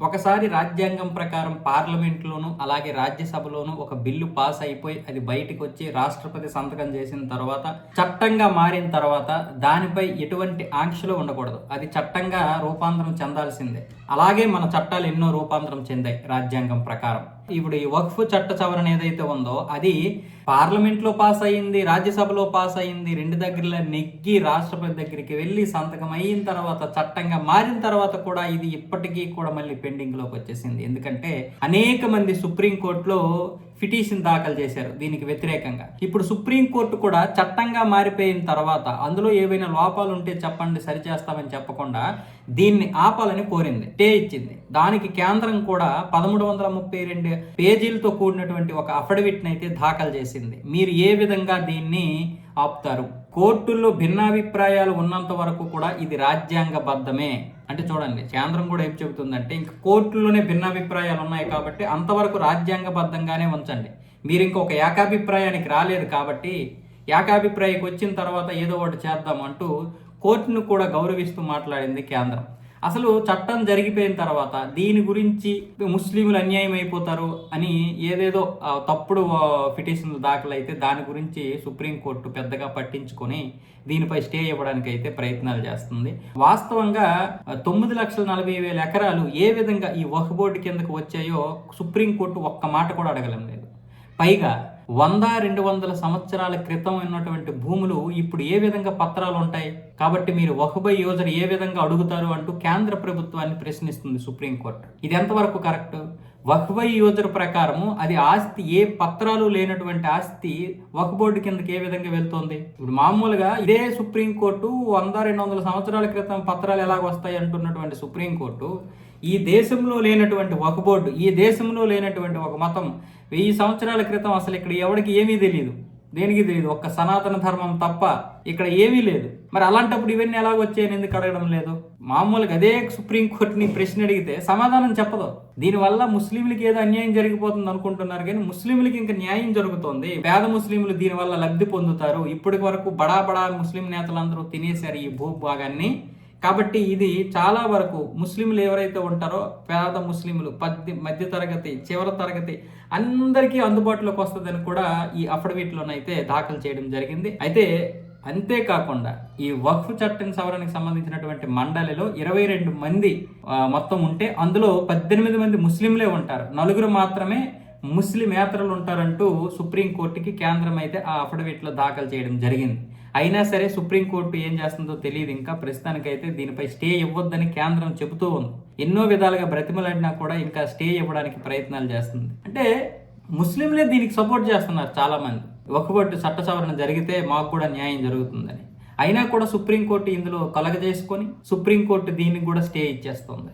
ఒకసారి రాజ్యాంగం ప్రకారం పార్లమెంట్లోనూ అలాగే రాజ్యసభలోనూ ఒక బిల్లు పాస్ అయిపోయి అది బయటకు వచ్చి రాష్ట్రపతి సంతకం చేసిన తర్వాత చట్టంగా మారిన తర్వాత దానిపై ఎటువంటి ఆంక్షలు ఉండకూడదు. అది చట్టంగా రూపాంతరం చెందాల్సిందే. అలాగే మన చట్టాలు ఎన్నో రూపాంతరం చెందాయి రాజ్యాంగం ప్రకారం. ఇప్పుడు ఈ వక్ఫ్ చట్ట సవరణ ఏదైతే ఉందో అది పార్లమెంట్లో పాస్ అయ్యింది రాజ్యసభలో పాస్ అయ్యింది రెండు దగ్గరలో నెగ్గి రాష్ట్రపతి దగ్గరికి వెళ్ళి సంతకం అయిన తర్వాత చట్టంగా మారిన తర్వాత కూడా ఇది ఇప్పటికీ కూడా మళ్ళీ పెండింగ్లోకి వచ్చేసింది. ఎందుకంటే అనేక మంది సుప్రీంకోర్టులో పిటిషన్ దాఖలు చేశారు దీనికి వ్యతిరేకంగా. ఇప్పుడు సుప్రీంకోర్టు కూడా చట్టంగా మారిపోయిన తర్వాత అందులో ఏవైనా లోపాలు ఉంటే చెప్పండి సరిచేస్తామని చెప్పకుండా దీన్ని ఆపాలని కోరింది టే ఇచ్చింది. దానికి కేంద్రం కూడా పదమూడు వందల ముప్పై రెండు పేజీలతో కూడినటువంటి ఒక అఫిడవిట్ని అయితే దాఖలు చేసింది. మీరు ఏ విధంగా దీన్ని ఆపుతారు? కోర్టుల్లో భిన్నాభిప్రాయాలు ఉన్నంత వరకు కూడా ఇది రాజ్యాంగబద్ధమే. అంటే చూడండి కేంద్రం కూడా ఏం చెబుతుందంటే ఇంక కోర్టుల్లోనే భిన్నాభిప్రాయాలు ఉన్నాయి కాబట్టి అంతవరకు రాజ్యాంగబద్ధంగానే ఉంచండి. మీరు ఇంకొక ఏకాభిప్రాయానికి రాలేదు కాబట్టి ఏకాభిప్రాయకి వచ్చిన తర్వాత ఏదో ఒకటి చేద్దాం అంటూ కోర్టును కూడా గౌరవిస్తూ మాట్లాడింది కేంద్రం. అసలు చట్టం జరిగిపోయిన తర్వాత దీని గురించి ముస్లింలు అన్యాయం అయిపోతారు అని ఏదేదో తప్పుడు పిటిషన్లు దాఖలైతే దాని గురించి సుప్రీంకోర్టు పెద్దగా పట్టించుకొని దీనిపై స్టే ఇవ్వడానికి అయితే ప్రయత్నాలు చేస్తుంది. వాస్తవంగా తొమ్మిది లక్షల నలభై వేల ఎకరాలు ఏ విధంగా ఈ వక్ బోర్డు కిందకు వచ్చాయో సుప్రీంకోర్టు ఒక్క మాట కూడా అడగలం లేదు. పైగా వంద రెండు వందల సంవత్సరాల క్రితం ఉన్నటువంటి భూములు ఇప్పుడు ఏ విధంగా పత్రాలు ఉంటాయి? కాబట్టి మీరు వహుబై యోజన ఏ విధంగా అడుగుతారు అంటూ కేంద్ర ప్రభుత్వాన్ని ప్రశ్నిస్తుంది సుప్రీంకోర్టు. ఇది ఎంతవరకు కరెక్ట్? వహ్బై యోజన ప్రకారము అది ఆస్తి ఏ పత్రాలు లేనటువంటి ఆస్తి వక్ బోర్డు కిందకి ఏ విధంగా వెళ్తుంది? ఇప్పుడు మామూలుగా ఇదే సుప్రీంకోర్టు వంద రెండు వందల సంవత్సరాల క్రితం పత్రాలు ఎలాగ వస్తాయి అంటున్నటువంటి సుప్రీంకోర్టు ఈ దేశంలో లేనటువంటి ఒక బోర్డు ఈ దేశంలో లేనటువంటి ఒక మతం వెయ్యి సంవత్సరాల క్రితం అసలు ఇక్కడ ఎవరికి ఏమీ తెలియదు దేనికి తెలియదు ఒక్క సనాతన ధర్మం తప్ప ఇక్కడ ఏమీ లేదు. మరి అలాంటప్పుడు ఇవన్నీ ఎలా వచ్చాయని ఎందుకు అడగడం లేదు? మామూలుగా అదే సుప్రీంకోర్టుని ప్రశ్న అడిగితే సమాధానం చెప్పదు. దీనివల్ల ముస్లింలకి ఏదో అన్యాయం జరిగిపోతుంది అనుకుంటున్నారు కానీ ముస్లింలకి ఇంకా న్యాయం జరుగుతోంది. పేద ముస్లింలు దీనివల్ల లబ్ధి పొందుతారు. ఇప్పటి వరకు బడా బడా ముస్లిం నేతలందరూ తినేశారు ఈ భూభాగాన్ని. కాబట్టి ఇది చాలా వరకు ముస్లింలు ఎవరైతే ఉంటారో పేద ముస్లింలు పద్ది మధ్య తరగతి చివరి తరగతి అందరికీ అందుబాటులోకి వస్తుందని కూడా ఈ అఫిడవిట్లోనైతే దాఖలు చేయడం జరిగింది. అయితే అంతేకాకుండా ఈ వక్ఫ్ చట్టం సవరణకు సంబంధించినటువంటి మండలిలో ఇరవై రెండు మంది మొత్తం ఉంటే అందులో పద్దెనిమిది మంది ముస్లింలే ఉంటారు. నలుగురు మాత్రమే ముస్లిమేతరులు ఉంటారంటూ సుప్రీంకోర్టుకి కేంద్రం అయితే ఆ అఫిడవిట్లో దాఖలు చేయడం జరిగింది. అయినా సరే సుప్రీంకోర్టు ఏం చేస్తుందో తెలియదు ఇంకా. ప్రస్తుతానికైతే దీనిపై స్టే ఇవ్వద్దని కేంద్రం చెబుతూ ఉంది. ఎన్నో విధాలుగా బ్రతిమలాడినా కూడా ఇంకా స్టే ఇవ్వడానికి ప్రయత్నాలు చేస్తుంది. అంటే ముస్లింలే దీనికి సపోర్ట్ చేస్తున్నారు చాలామంది. ఒకబొట్టు చట్ట సవరణ జరిగితే మాకు కూడా న్యాయం జరుగుతుందని. అయినా కూడా సుప్రీంకోర్టు ఇందులో కలగజేసుకొని సుప్రీంకోర్టు దీనికి కూడా స్టే ఇచ్చేస్తుంది.